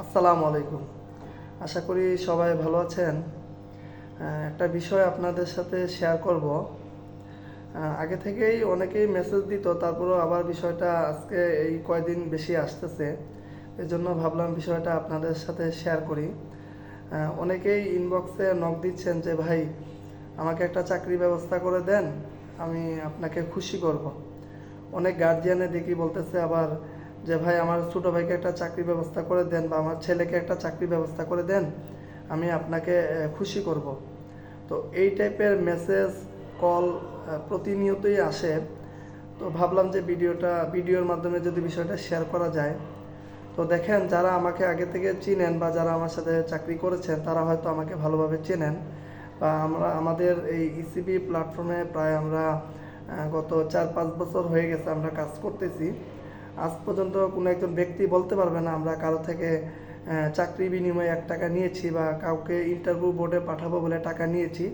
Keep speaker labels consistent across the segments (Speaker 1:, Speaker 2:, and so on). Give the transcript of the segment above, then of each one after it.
Speaker 1: আসসালামু আলাইকুম। আশা করি সবাই ভালো আছেন। একটা বিষয় আপনাদের সাথে শেয়ার করব। আগে থেকেই অনেকেই মেসেজ দিত, তারপরেও আবার বিষয়টা আজকে এই কয়দিন বেশি আসতেছে। এজন্য ভাবলাম বিষয়টা আপনাদের সাথে শেয়ার করি। অনেকেই ইনবক্সে নক দিচ্ছেন যে, ভাই, আমাকে একটা চাকরি ব্যবস্থা করে দেন, আমি আপনাকে খুশি করব। অনেক গার্জিয়ানে দেখি বলতেছে আবার যে ভাই, আমার ছোটো ভাইকে একটা চাকরির ব্যবস্থা করে দেন বা আমার ছেলেকে একটা চাকরির ব্যবস্থা করে দেন, আমি আপনাকে খুশি করব। তো এই টাইপের মেসেজ, কল প্রতিনিয়তই আসে। তো ভাবলাম যে ভিডিওটা, ভিডিওর মাধ্যমে যদি বিষয়টা শেয়ার করা যায়। তো দেখেন, যারা আমাকে আগে থেকে চিনেন বা যারা আমার সাথে চাকরি করেছেন, তারা হয়তো আমাকে ভালোভাবে চেনেন। বা আমরা, আমাদের এই ইসিবি প্ল্যাটফর্মে প্রায় আমরা গত চার পাঁচ বছর হয়ে গেছে আমরা কাজ করতেছি। আজ পর্যন্ত কোনো একজন ব্যক্তি বলতে পারবে না, আমরা কারও থেকে চাকরি বিনিময়ে এক টাকা নিয়েছি বা কাউকে ইন্টারভিউ বোর্ডে পাঠাবো বলে টাকা নিয়েছি।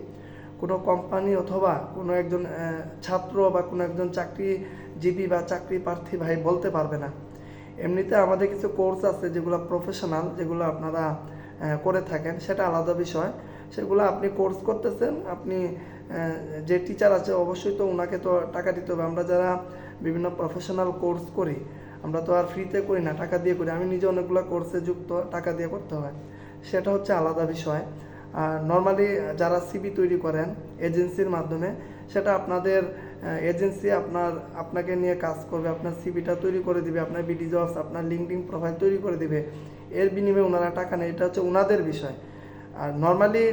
Speaker 1: কোনো কোম্পানি অথবা কোনো একজন ছাত্র বা কোনো একজন চাকরিজীবী বা চাকরি প্রার্থী ভাই বলতে পারবে না। এমনিতে আমাদের কিছু কোর্স আছে যেগুলো প্রফেশনাল যেগুলো আপনারা করে থাকেন, সেটা আলাদা বিষয়। সেগুলো আপনি কোর্স করতেছেন, আপনি যে টিচার আছে অবশ্যই তো ওনাকে তো টাকা দিতে হবে। আমরা যারা বিভিন্ন প্রফেশনাল কোর্স করি, আমরা তো আর ফ্রিতে করি না, টাকা দিয়ে করি। আমি নিজে অনেকগুলো কোর্সে যুক্ত, টাকা দিয়ে করতে হয়। সেটা হচ্ছে আলাদা বিষয়। আর নর্মালি যারা সিবি তৈরি করেন এজেন্সির মাধ্যমে, সেটা আপনাদের এজেন্সি আপনার, আপনাকে নিয়ে কাজ করবে, আপনার সিবিটা তৈরি করে দিবে, আপনার বিডি জবস আপনার লিঙ্কডিং প্রোফাইল তৈরি করে দিবে। এর বিনিময়ে ওনারা টাকা নেয়। এটা হচ্ছে ওনাদের বিষয়। আর নর্মালি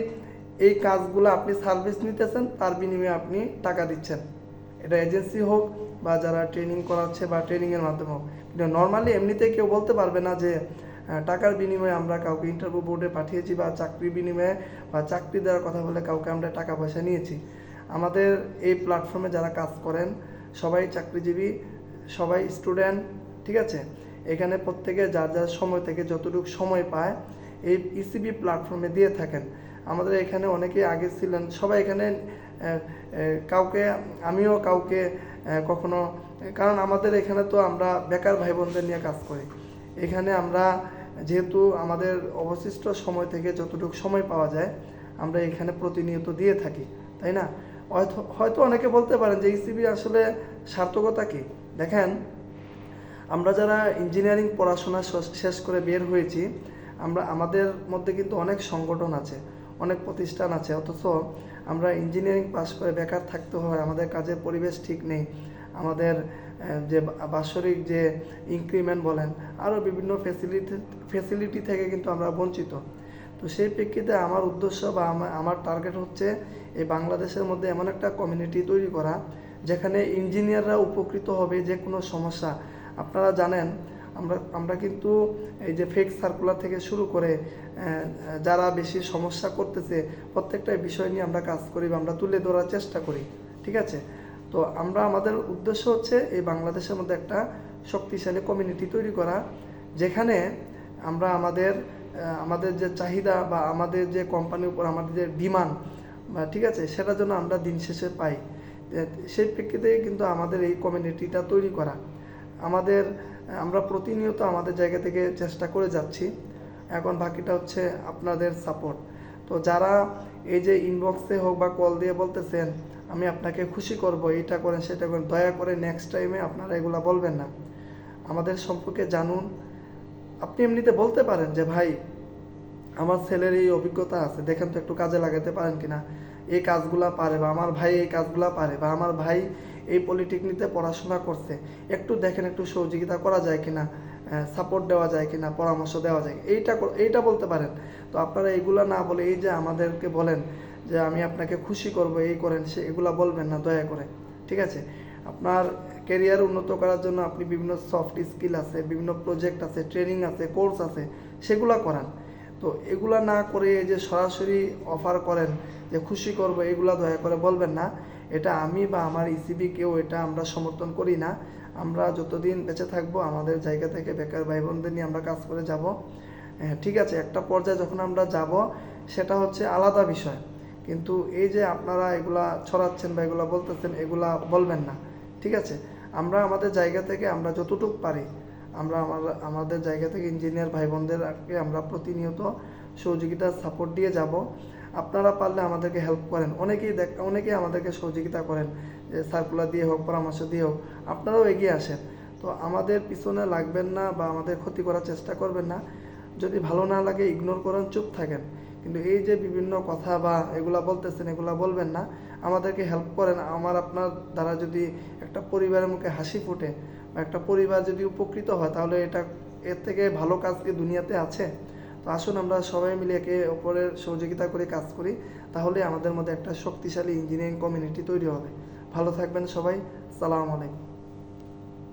Speaker 1: এই কাজগুলো আপনি সার্ভিস নিতেছেন, তার বিনিময়ে আপনি টাকা দিচ্ছেন। এটা এজেন্সি হোক বা যারা ট্রেনিং করাচ্ছে বা ট্রেনিংয়ের মাধ্যমে হোক। কিন্তু নর্মালি এমনিতে কেউ বলতে পারবে না যে টাকার বিনিময়ে আমরা কাউকে ইন্টারভিউ বোর্ডে পাঠিয়েছি বা চাকরির বিনিময়ে বা চাকরি দেওয়ার কথা বলে কাউকে আমরা টাকা পয়সা নিয়েছি। আমাদের এই প্ল্যাটফর্মে যারা কাজ করেন, সবাই চাকরিজীবী, সবাই স্টুডেন্ট ঠিক আছে? এখানে প্রত্যেকে যার যার সময় থেকে যতটুকু সময় পায় এই ইসিবি প্ল্যাটফর্মে দিয়ে থাকেন। আমাদের এখানে অনেকে আগে ছিলেন, সবাই এখানে কাউকে, আমিও কাউকে কখনো, কারণ আমাদের এখানে তো আমরা বেকার ভাই বোনদের নিয়ে কাজ করি। এখানে আমরা যেহেতু আমাদের অবশিষ্ট সময় থেকে যতটুকু সময় পাওয়া যায়, আমরা এখানে প্রতিনিয়ত দিয়ে থাকি, তাই না? হয়তো অনেকে বলতে পারেন যে ইসিবি আসলে সার্থকতা কি? দেখেন, আমরা যারা ইঞ্জিনিয়ারিং পড়াশোনা শেষ করে বের হয়েছি আমরা, আমাদের মধ্যে কিন্তু অনেক সংগঠন আছে, অনেক প্রতিষ্ঠান আছে, অথচ আমরা ইঞ্জিনিয়ারিং পাস করে বেকার থাকতে হয়, আমাদের কাজের পরিবেশ ঠিক নেই, আমাদের যে বাৎসরিক যে ইনক্রিমেন্ট বলেন, আরও বিভিন্ন ফেসিলিটি ফেসিলিটি থেকে কিন্তু আমরা বঞ্চিত। তো সেই প্রেক্ষিতে আমার উদ্দেশ্য বা আমার টার্গেট হচ্ছে এই বাংলাদেশের মধ্যে এমন একটা কমিউনিটি তৈরি করা, যেখানে ইঞ্জিনিয়াররা উপকৃত হবে যে কোনো সমস্যা। আপনারা জানেন আমরা আমরা কিন্তু এই যে ফেক সার্কুলার থেকে শুরু করে যারা বেশি সমস্যা করতেছে, প্রত্যেকটা বিষয় নিয়ে আমরা কাজ করি বা আমরা তুলে ধরার চেষ্টা করি, ঠিক আছে? তো আমরা, আমাদের উদ্দেশ্য হচ্ছে এই বাংলাদেশের মধ্যে একটা শক্তিশালী কমিউনিটি তৈরি করা, যেখানে আমরা আমাদের আমাদের যে চাহিদা বা আমাদের যে কোম্পানির উপর আমাদের যে ডিমান্ড, বা ঠিক আছে সেটার জন্য আমরা দিন শেষে পাই। সেই প্রেক্ষিতে কিন্তু আমাদের এই কমিউনিটিটা তৈরি করা। আমাদের আমরা প্রতিনিয়ত আমাদের জায়গা থেকে চেষ্টা করে যাচ্ছি। এখন বাকিটা হচ্ছে আপনাদের সাপোর্ট তো যারা এই যে ইনবক্সে হোক বা কল দিয়ে বলতেছেন, আমি আপনাকে খুশি করব এটা করেন, সেটা করেন, দয়া করে নেক্সট টাইমে আপনারা এগুলা বলবেন না। আমাদের সম্পর্কে জানুন। আপনি এমনিতে বলতে পারেন যে, ভাই, আমার ছেলের এই অভিজ্ঞতা আছে, দেখেন তো একটু কাজে লাগাতে পারেন কিনা। এই কাজগুলা পারে বা আমার ভাই এই কাজগুলা পারে বা আমার ভাই এই পলিটেকনিতে পড়াশোনা করছে। একটু দেখেন, একটু সহযোগিতা করা যায় কিনা সাপোর্ট দেওয়া যায় কিনা, পরামর্শ দেওয়া যায় এইটা এইটা বলতে পারেন। তো আপনারা এইগুলা না বলে, এই যে আমাদেরকে বলেন যে আমি আপনাকে খুশি করব, এই করেন, সে এগুলা বলবেন না, দয়া করে, ঠিক আছে? আপনার ক্যারিয়ার উন্নত করার জন্য আপনি বিভিন্ন সফট স্কিল আছে, বিভিন্ন প্রজেক্ট আছে ট্রেনিং আছে কোর্স আছে, সেগুলা করান। তো এগুলা না করে যে সরাসরি অফার করেন যে খুশি করব এগুলা দয়া করে বলবেন না। এটা আমি বা আমার ইসিবি কেউ এটা আমরা সমর্থন করি না। আমরা যতদিন বেঁচে থাকব আমাদের জায়গা থেকে বেকার ভাই বোনদের নিয়ে আমরা কাজ করে যাব। হ্যাঁ, ঠিক আছে একটা পর্যায়ে যখন আমরা যাব সেটা হচ্ছে আলাদা বিষয়। কিন্তু এই যে আপনারা এগুলা ছড়াচ্ছেন বা এগুলা বলতেছেন এগুলা বলবেন না। ঠিক আছে আমরা আমাদের জায়গা থেকে আমরা যতটুকু পারি আমরা আমাদের জায়গা থেকে ইঞ্জিনিয়ার ভাই বোনদেরকে আমরা প্রতিনিয়ত সহযোগিতা সাপোর্ট দিয়ে যাব। আপনারা পারলে আমাদেরকে হেল্প করেন। অনেকেই দেখ, অনেকেই আমাদেরকে সহযোগিতা করেন, যে সার্কুলার দিয়ে হোক, পরামর্শ দিয়ে হোক, আপনারাও এগিয়ে আসেন। তো আমাদের পিছনে লাগবেন না বা আমাদের ক্ষতি করার চেষ্টা করবেন না। যদি ভালো না লাগে ইগনোর করেন, চুপ থাকেন। কিন্তু এই যে বিভিন্ন কথা বা এগুলা বলতেছেন, এগুলা বলবেন না। আমাদেরকে হেল্প করেন। আমার, আপনার দ্বারা যদি একটা পরিবারের মুখে হাসি ফুটে একটা পরিবার যদি উপকৃত হয়, তাহলে এটা এর থেকে ভালো কাজ কি দুনিয়াতে আছে? তো আসুন আমরা সবাই মিলে একে অপরের সহযোগিতা করে কাজ করি, তাহলে আমাদের মধ্যে একটা শক্তিশালী ইঞ্জিনিয়ারিং কমিউনিটি তৈরি হবে। ভালো থাকবেন সবাই, সালাম আলাইকুম।